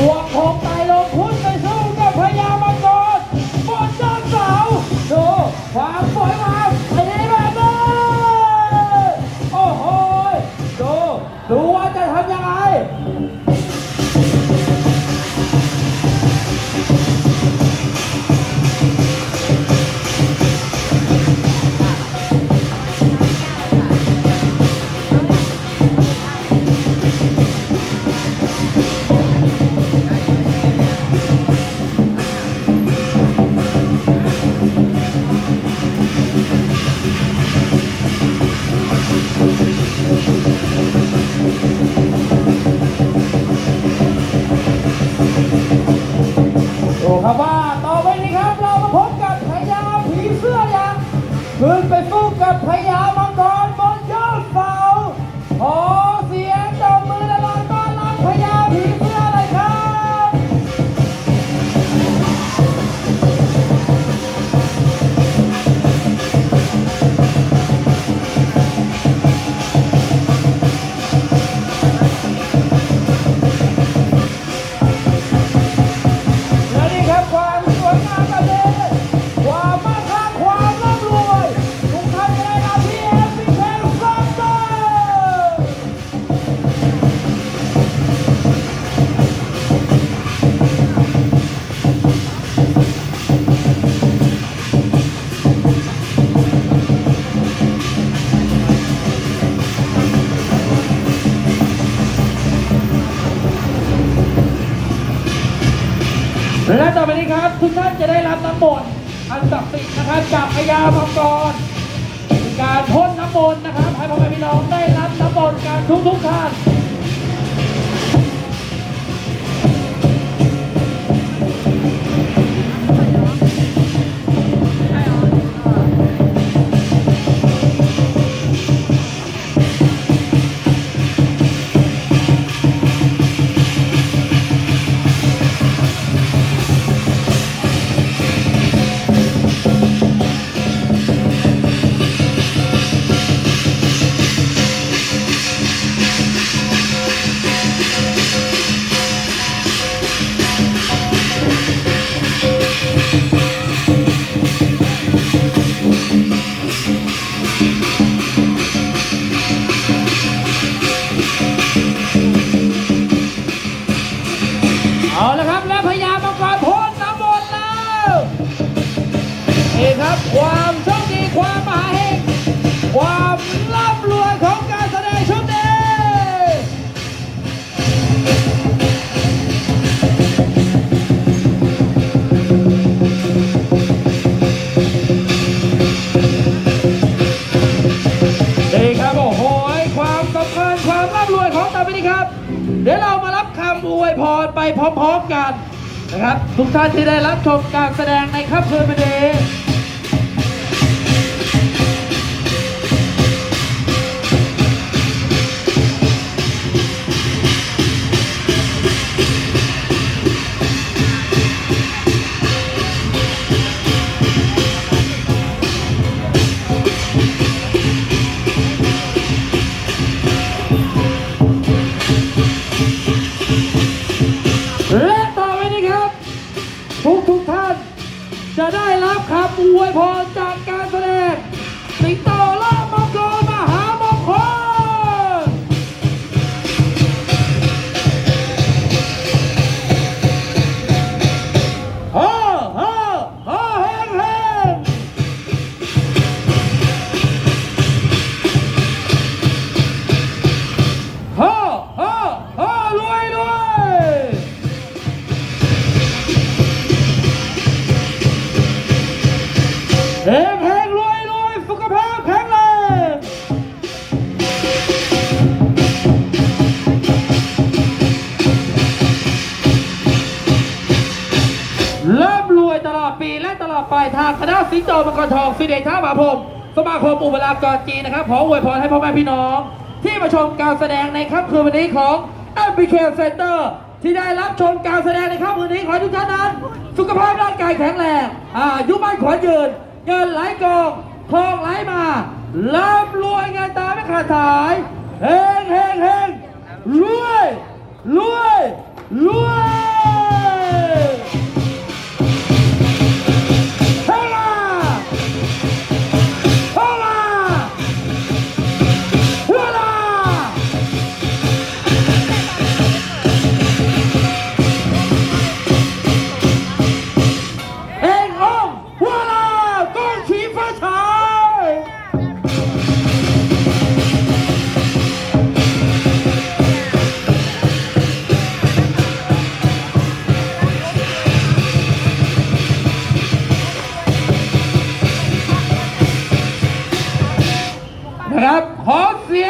บว และต่อไปนี้ครับ ทุกท่านจะได้รับน้ำมนต์อันศักดิ์สิทธิ์นะครับจากพญามังกรการพ่นน้ำมนต์นะครับให้พ่อแม่พี่น้องได้รับน้ำมนต์การทุกทุกท่าน อวยพรไปพร้อมๆกันนะครับ ทุกท่านที่ได้รับชมการแสดงในค่ำคืนวันนี้ ทุกทุกท่าน จะได้รับคำอวยพรจากการแสดงสิงโต เฮงเฮงรวยรวยสุขภาพแข็งแรงร่ำรวยตลอดปีและตลอดไปทางคณะสิงโตมังกรทองสิเดชท่าบาพมสมาคมอุปราชกรจีนนะครับขออวยพรให้พ่อแม่พี่น้อง ที่มาชมการแสดงในค่ำคืนวันนี้ของ m b k Center ที่ได้รับชมการแสดงในค่ำคืนนี้ขอให้ทุกท่านนั้น สุขภาพร่างกายแข็งแรงอายุมั่นขวัญยืน เงินไหลกองทองไหลมาล่ำรวยเงินตาไม่ขาดสายเฮงเฮงเฮงรวยรวยรวย ขอเสียง